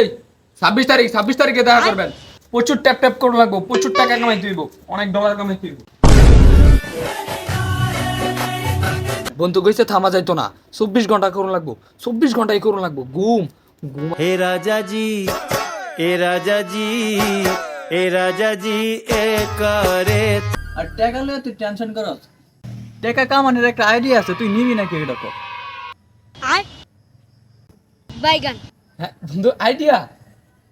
এই ছাব্বিশ তারিখ ছাব্বিশ তারিখে দেখা করবেন। প্রচুর ট্যাপ ট্যাপ করে লাগবো প্রচুর টাকা কামাই তুইব অনেক ডলার কামাই তুইব। বন্ধু কইছে থামা যাইতো না। চব্বিশ ঘণ্টা করুন লাগবো চব্বিশ ঘন্টাই করুন লাগবো। ঘুম ঘুম। হে রাজাজি এ রাজাজি এ রাজাজি এ করে আর টাকা লয়ে তুই টেনশন করস। টাকা কামানোর একটা আইডিয়া আছে তুই নিবি নাকি এটা কর বাইগান। হ্যাঁ বন্ধু আইডিয়া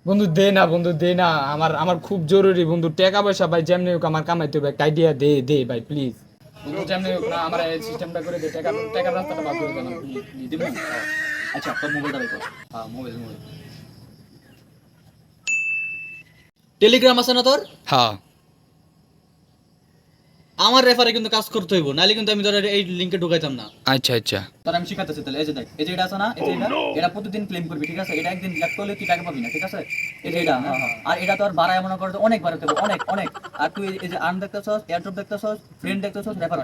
বন্ধু দে না বন্ধু দে না। আমার আমার খুব জরুরি বন্ধু। টাকা পয়সা ভাই যেমনি হোক আমার কামাইতে হবে। একটা আইডিয়া দে দে ভাই প্লিজ বন্ধু যেমনি হোক না আমার এই সিস্টেমটা করে দে। টাকা টাকার রাস্তাটা বাদ করে দেন প্লিজ আচ্ছা মোবাইলটা হ্যাঁ মোবাইল মোবাইল টেলিগ্রাম আছে না তোর? হ্যাঁ। আমার রেফারে কিন্তু কাজ করতে হইব নাহলে কিন্তু আমি তোর এই লিংকে ঢুকাইতাম না। আচ্ছা আচ্ছা। তোর আমি শিখাতেছি তাহলে এই যে দেখ এই যে এটা আছে না এই যে এটা এটা প্রতিদিন ক্লেম করবি ঠিক আছে? এটা একদিন লেট করলে তুই টাকা পাবি না ঠিক আছে? এই যে এটা আর এটা তোর বাড়ায় মনে করতে অনেক বাড়াতে হবে অনেক অনেক। আর তুই এই যে আর্ন দেখতেছস এয়ারড্রপ দেখতেছস ফ্রেন্ড দেখতেছস রেফার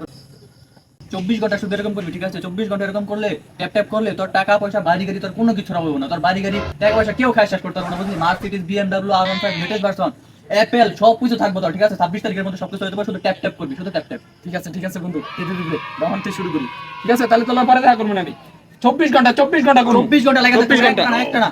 চব্বিশ ঘণ্টা শুধু এরকম করবি ঠিক আছে? চব্বিশ ঘণ্টা এরকম করলে ট্যাপ ট্যাপ করলে তোর টাকা পয়সা বাড়ি গাড়ি তোর কোনো কিছু হবে না। তোর বাড়ি গাড়ি টাকা পয়সা কেউ খায় শেষ করতে পারবে না বুঝলি? Mercedes BMW R one five latest version Apple সব কিছু থাকবে তোর ঠিক আছে? ছাব্বিশ তারিখের মধ্যে সব কিছু পারে শুধু ট্যাপ ট্যাপ করবি শুধু ট্যাপ ট্যাপ ঠিক আছে ঠিক আছে বন্ধু দিতে দিতে তখন থেকে শুরু করি। ঠিক আছে তাহলে তোলার পরে দেখা করব না আমি। চব্বিশ ঘণ্টা চব্বিশ ঘণ্টা করুন চব্বিশ ঘণ্টা লাগে চব্বিশ ঘণ্টা। একটা না একটা না।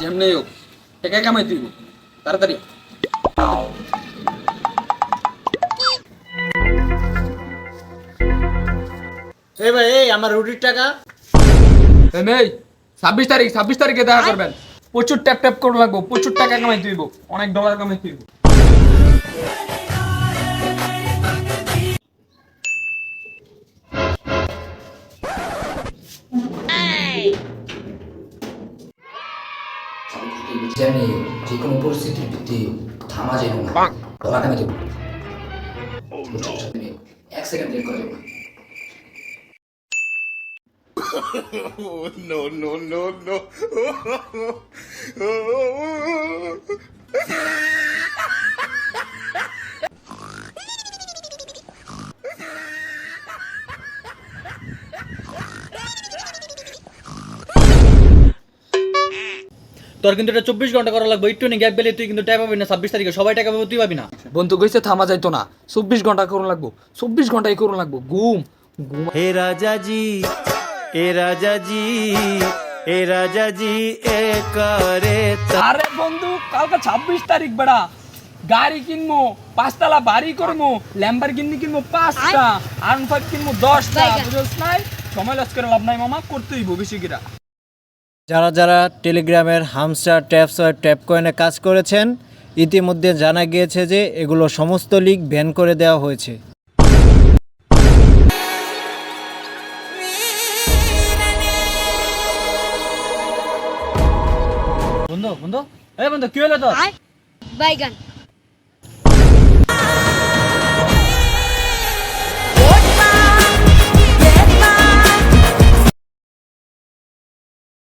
যেমনি হোক টাকা কামাই দিব তাড়াতাড়ি। এই ভাই এই আমার রুটির টাকা। এই ছাব্বিশ তারিখ ছাব্বিশ তারিখে দেখা করবেন। প্রচুর ট্যাপ ট্যাপ করে লাগবো প্রচুর টাকা কামাই অনেক ডলার কামাই তুইব। জানি যে কোনো পরিস্থিতির ভিত্তি থামা যাবে না যাব এক সেকেন্ড লেট করা যাবে no, no, no, no. তোর কিন্তু এটা চব্বিশ ঘণ্টা করা লাগবে। একটু গ্যাপ পেলে তুই কিন্তু টাকা পাবি না ছাব্বিশ তারিখে। সবাই টাকা পাবো তুই পাবি না। বন্ধু কইছে থামা যাইতো না। চব্বিশ ঘণ্টা করুন লাগবো। চব্বিশ ঘন্টাই করুন লাগবো। ঘুম। ঘুম। হে রাজাজি এ রাজাজি এ রাজাজি এ করে আরে বন্ধু কালকে ছাব্বিশ তারিখ বেড়া। গাড়ি কিনবো পাঁচতলা বাড়ি করব ল্যাম্বার কিনবি কিনবো পাঁচটা আরন ফাইভ কিনবো দশটা আচ্ছা। বুঝোস নাই? সময় লস করে লাভ নাই মামা করতেই ভবিষ্যৎরা যারা যারা টেলিগ্রামের হামস্টার ট্যাপস ট্যাপ কয়েনে কাজ করেছেন ইতিমধ্যে জানা গিয়েছে যে এগুলো সমস্ত লিগ ব্যান করে দেওয়া হয়েছে। বন্ধু বন্ধু। এই বন্ধু কি হলো তো বাইগান।